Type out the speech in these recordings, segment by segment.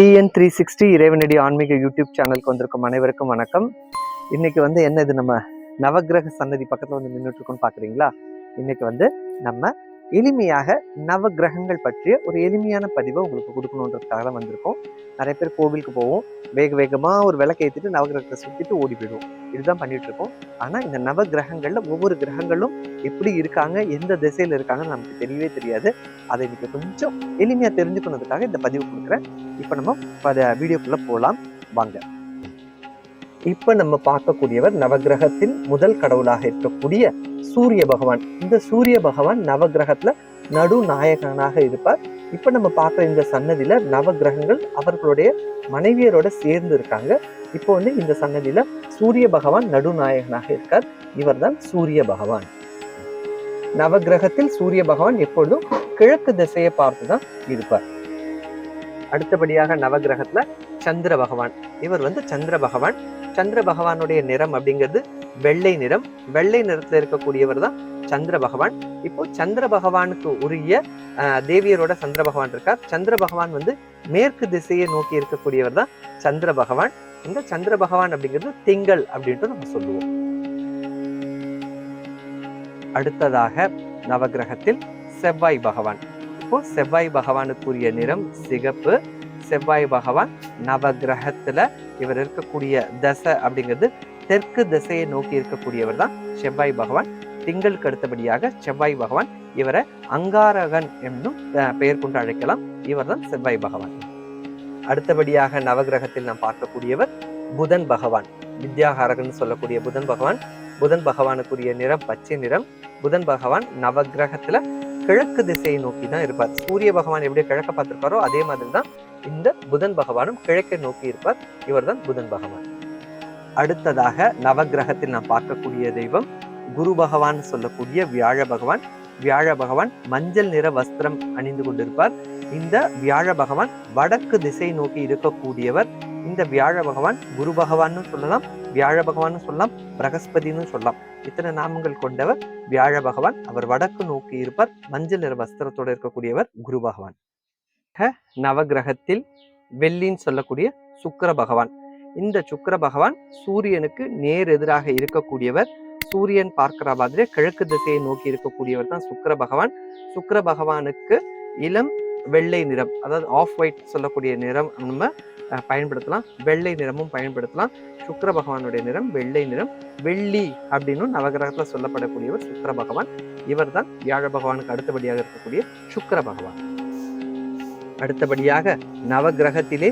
TN three sixty இறைவனடி ஆன்மீக YouTube சேனலுக்கு வந்திருக்கும் அனைவருக்கும் வணக்கம். இன்னைக்கு வந்து என்ன இது நம்ம நவக்கிரக சன்னதி பக்கத்தில் வந்து நின்றுட்டு இருக்கோம்னு பார்க்குறீங்களா இன்னைக்கு வந்து நம்ம எளிமையாக நவ கிரகங்கள் பற்றிய ஒரு எளிமையான பதிவை உங்களுக்கு கொடுக்கணுன்றதுக்காக தான் வந்திருக்கோம். நிறைய பேர் கோவிலுக்கு போவோம். வேக வேகமாக ஒரு விளக்கு ஏற்றிட்டு நவக்கிரகத்தை சுற்றிட்டு ஓடி போயிடுவோம் இதுதான் பண்ணிட்டு இருக்கோம் ஆனா இந்த நவ கிரகங்களில் ஒவ்வொரு கிரகங்களும் எப்படி இருக்காங்க எந்த திசையில இருக்காங்கன்னு நமக்கு தெரியவே தெரியாது. அதை இன்னைக்கு கொஞ்சம் எளிமையாக தெரிஞ்சுக்கணுன்றதுக்காக இந்த பதிவு கொடுக்குறேன். இப்போ நம்ம வீடியோக்குள்ளே வீடியோக்குள்ள போகலாம் வாங்க. இப்போ நம்ம பார்க்கக்கூடியவர் நவகிரகத்தின் முதல் கடவுளாக இருக்கக்கூடிய சூரிய பகவான். இந்த சூரிய பகவான் நவக்கிரகத்துல நடுநாயகனாக இருப்பார். இப்ப நம்ம பார்க்குற இந்த சன்னதியில நவகிரகங்கள் அவர்களுடைய மனைவியரோட சேர்ந்து இருக்காங்க. இப்போ வந்து இந்த சன்னதியில சூரிய பகவான் நடுநாயகனாக இருக்கார். இவர்தான் சூரிய பகவான். நவகிரகத்தில் சூரிய பகவான் எப்பொழுதும் கிழக்கு திசையை பார்த்துதான் இருப்பார். அடுத்தபடியாக நவகிரகத்துல சந்திர பகவான். இவர் வந்து சந்திர பகவான். சந்திர பகவானுடைய நிறம் அப்படிங்கிறது வெள்ளை நிறம். வெள்ளை நிறத்துல இருக்கக்கூடியவர் தான் சந்திர பகவான். இப்போ சந்திர பகவானுக்கு உரிய தேவியரோட சந்திர பகவான் இருக்கார். சந்திர பகவான் வந்து மேற்கு திசையை நோக்கி இருக்கக்கூடியவர் தான் சந்திர பகவான். இந்த சந்திர பகவான் அப்படிங்கிறது திங்கள் அப்படின்ட்டு நம்ம சொல்லுவோம். அடுத்ததாக நவகிரகத்தில் செவ்வாய் பகவான். இப்போ செவ்வாய் பகவானுக்குரிய நிறம் சிகப்பு. செவ்வாய் பகவான் நவகிரகத்துல இவர் இருக்கக்கூடிய தசை அப்படிங்கிறது தெற்கு திசையை நோக்கி இருக்கக்கூடியவர் தான் செவ்வாய் பகவான். திங்களுக்கு அடுத்தபடியாக செவ்வாய் பகவான். இவரை அங்காரகன் என்னும் பெயர் கொண்டு அழைக்கலாம். இவர்தான் செவ்வாய் பகவான். அடுத்தபடியாக நவக்கிரகத்தில் நாம் பார்க்கக்கூடியவர் புதன் பகவான். வித்யாகாரகன் சொல்லக்கூடிய புதன் பகவான். புதன் பகவானுக்குரிய நிறம் பச்சை நிறம். புதன் பகவான் நவகிரகத்துல கிழக்கு திசையை நோக்கி தான் இருப்பார். சூரிய பகவான் எப்படி கிழக்க பார்த்திருப்பாரோ அதே மாதிரி தான் இந்த புதன் பகவானும் கிழக்கை நோக்கி இருப்பார். இவர்தான் புதன் பகவான். அடுத்ததாக நவக்கிரகத்தில் நாம் பார்க்கக்கூடிய தெய்வம் குரு பகவான் சொல்லக்கூடிய வியாழ பகவான். வியாழ பகவான் மஞ்சள் நிற வஸ்திரம் அணிந்து கொண்டிருப்பார். இந்த வியாழ பகவான் வடக்கு திசை நோக்கி இருக்கக்கூடியவர். இந்த வியாழ பகவான் குரு பகவான்னு சொல்லலாம் வியாழ பகவான்னு சொல்லலாம் பிரகஸ்பதினு சொல்லலாம். இத்தனை நாமங்கள் கொண்டவர் வியாழ பகவான். அவர் வடக்கு நோக்கி இருப்பார். மஞ்சள் நிற வஸ்திரத்தோடு இருக்கக்கூடியவர் குரு பகவான். நவகிரகத்தில் நவக்கிரகத்தில் வெள்ளின்னு சொல்லக்கூடிய சுக்கிர பகவான். இந்த சுக்கர பகவான் சூரியனுக்கு நேர் எதிராக இருக்கக்கூடியவர். சூரியன் பார்க்கிற மாதிரி கிழக்கு திசையை நோக்கி இருக்கக்கூடியவர் தான் சுக்கர பகவான். சுக்கர பகவானுக்கு இளம் வெள்ளை நிறம் அதாவது ஆஃப் ஒயிட் சொல்லக்கூடிய நிறம் நம்ம பயன்படுத்தலாம். வெள்ளை நிறமும் பயன்படுத்தலாம். சுக்கர பகவானுடைய நிறம் வெள்ளை நிறம். வெள்ளி அப்படின்னு நவகிரகத்தில் சொல்லப்படக்கூடியவர் சுக்கர பகவான். இவர்தான் வியாழ பகவானுக்கு அடுத்தபடியாக இருக்கக்கூடிய சுக்கர பகவான். அடுத்தபடியாக நவகிரகத்திலே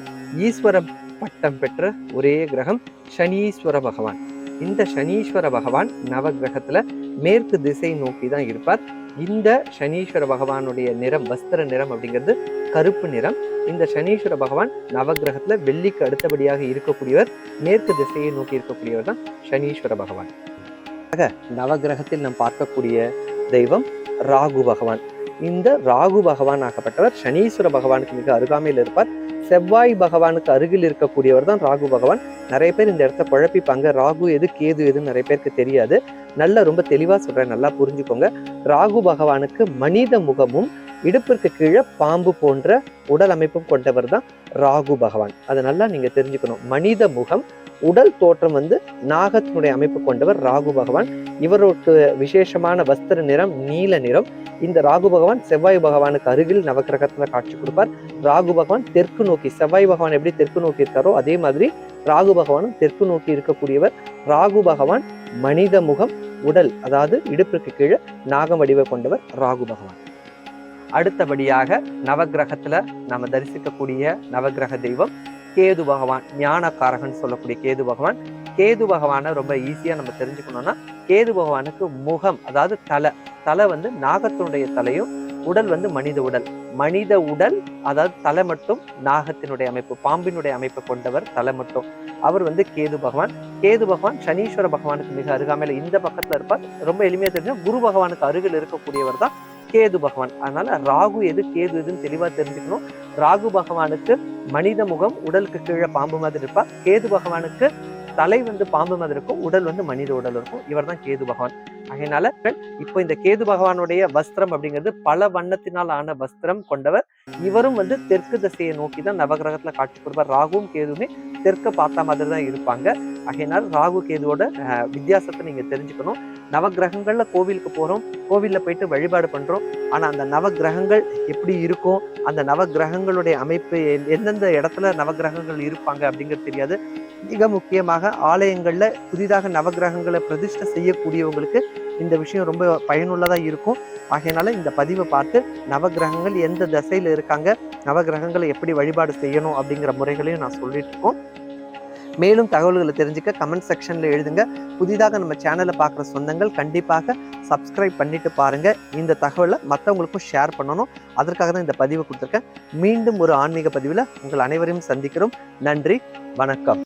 ஈஸ்வர பட்டம் பெற்ற ஒரே கிரகம் சனீஸ்வர பகவான். இந்த சனீஸ்வர பகவான் நவகிரகத்துல மேற்கு திசை நோக்கி தான் இருப்பார். இந்த சனீஸ்வர பகவானுடைய நிறம் வஸ்திர நிறம் அப்படிங்கிறது கருப்பு நிறம். இந்த சனீஸ்வர பகவான் நவகிரகத்துல வெள்ளிக்கு அடுத்தபடியாக இருக்கக்கூடியவர் மேற்கு திசையை நோக்கி இருக்கக்கூடியவர் தான் சனீஸ்வர பகவான். ஆக, நவகிரகத்தில் நாம் பார்க்கக்கூடிய தெய்வம் ராகு பகவான். இந்த ராகு பகவான் ஆகப்பட்டவர் சனீஸ்வர பகவானுக்கு மிக அருகாமையில் இருப்பார். செவ்வாய் பகவானுக்கு அருகில் இருக்கக்கூடியவர் தான் ராகு பகவான். நிறைய பேர் இந்த இடத்த குழப்பிப்பாங்க. ராகு எது கேது எதுன்னு நிறைய பேருக்கு தெரியாது. நல்லா ரொம்ப தெளிவா சொல்றேன். நல்லா புரிஞ்சுக்கோங்க. ராகு பகவானுக்கு மனித முகமும் இடுப்பிற்கு கீழே பாம்பு போன்ற உடல் அமைப்பும் கொண்டவர் தான் ராகு பகவான். அதை நல்லா நீங்க தெரிஞ்சுக்கணும். மனித முகம் உடல் தோற்றம் வந்து நாகத்தினுடைய அமைப்பு கொண்டவர் ராகு பகவான். இவருக்கு விசேஷமான வஸ்திர நிறம் நீல நிறம். இந்த ராகு பகவான் செவ்வாய் பகவானுக்கு அருகில் நவக்கிரகத்துல காட்சி கொடுப்பார். ராகு பகவான் தெற்கு நோக்கி செவ்வாய் பகவான் எப்படி தெற்கு நோக்கி இருக்காரோ அதே மாதிரி ராகு பகவானும் தெற்கு நோக்கி இருக்கக்கூடியவர். ராகு பகவான் மனித முகம் உடல் அதாவது இடுப்பிற்கு கீழே நாகம் வடிவை கொண்டவர் ராகு பகவான். அடுத்தபடியாக நவக்கிரகத்துல நம்ம தரிசிக்கக்கூடிய நவக்கிரக தெய்வம் கேது பகவான் ஞானக்காரகன் சொல்லக்கூடிய கேது பகவான். கேது பகவானை ரொம்ப ஈஸியா நம்ம தெரிஞ்சுக்கணும்னா கேது பகவானுக்கு முகம் அதாவது தலை தலை வந்து நாகத்தினுடைய தலையும் உடல் வந்து மனித உடல். மனித உடல் அதாவது தலை மட்டும் நாகத்தினுடைய அமைப்பு பாம்பினுடைய அமைப்பு கொண்டவர் தலை மட்டும். அவர் வந்து கேது பகவான். கேது பகவான் சனீஸ்வர பகவானுக்கு மிக அருகாமையில் இந்த பக்கத்துல இருப்பார். ரொம்ப எளிமையா தெரிஞ்ச குரு பகவானுக்கு அருகில் இருக்கக்கூடியவர் தான் கேது பகவான். அதனால ராகு எது கேது எதுன்னு தெளிவா தெரிஞ்சுக்கணும். ராகு பகவானுக்கு மனித முகம் உடலுக்கு கீழே பாம்பு மாதிரி இருப்பார் கேது பகவானுக்கு தலை வந்து பாம்பு மாதிரி இருக்கும். உடல் வந்து மனித உடல் இருக்கும். இவர் தான் கேது பகவான். அதனால இப்போ இந்த கேது பகவானுடைய வஸ்திரம் அப்படிங்கிறது பல வண்ணத்தினால் ஆன வஸ்திரம் கொண்டவர். இவரும் வந்து தெற்கு திசையை நோக்கி தான் நவகிரகத்துல காட்சி கொடுப்பார். ராகுவும் கேதுவுமே தெற்க பார்த்த மாதிரி தான் இருப்பாங்க. ஆகையினால் ராகு கேதுவோட வித்தியாசத்தை நீங்க தெரிஞ்சுக்கணும். நவகிரகங்கள்ல கோவிலுக்கு போறோம். கோவிலில் போயிட்டு வழிபாடு பண்றோம். ஆனா அந்த நவகிரகங்கள் எப்படி இருக்கும் அந்த நவகிரகங்களுடைய அமைப்பு எந்தெந்த இடத்துல நவகிரகங்கள் இருப்பாங்க அப்படிங்கிறது தெரியாது. மிக முக்கியமாக ஆலயங்கள்ல புதிதாக நவகிரகங்களை பிரதிஷ்டை செய்யக்கூடியவங்களுக்கு இந்த விஷயம் ரொம்ப பயனுள்ளதா இருக்கும். ஆகையினால இந்த பதிவை பார்த்து நவகிரகங்கள் எந்த திசையில இருக்காங்க நவகிரகங்களை எப்படி வழிபாடு செய்யணும் அப்படிங்கிற முறைகளையும் நான் சொல்லிட்டு இருக்கோம். மேலும் தகவல்களை தெரிஞ்சுக்க கமெண்ட் செக்ஷனில் எழுதுங்க. புதிதாக நம்ம சேனலை பார்க்குற சொந்தங்கள் கண்டிப்பாக சப்ஸ்கிரைப் பண்ணிட்டு பாருங்கள் இந்த தகவலை மற்றவங்களுக்கும் ஷேர் பண்ணணும். அதற்காக தான் இந்த பதிவை கொடுத்துருக்கேன். மீண்டும் ஒரு ஆன்மீக பதிவில் உங்கள் அனைவரையும் சந்திக்கிறோம். நன்றி வணக்கம்.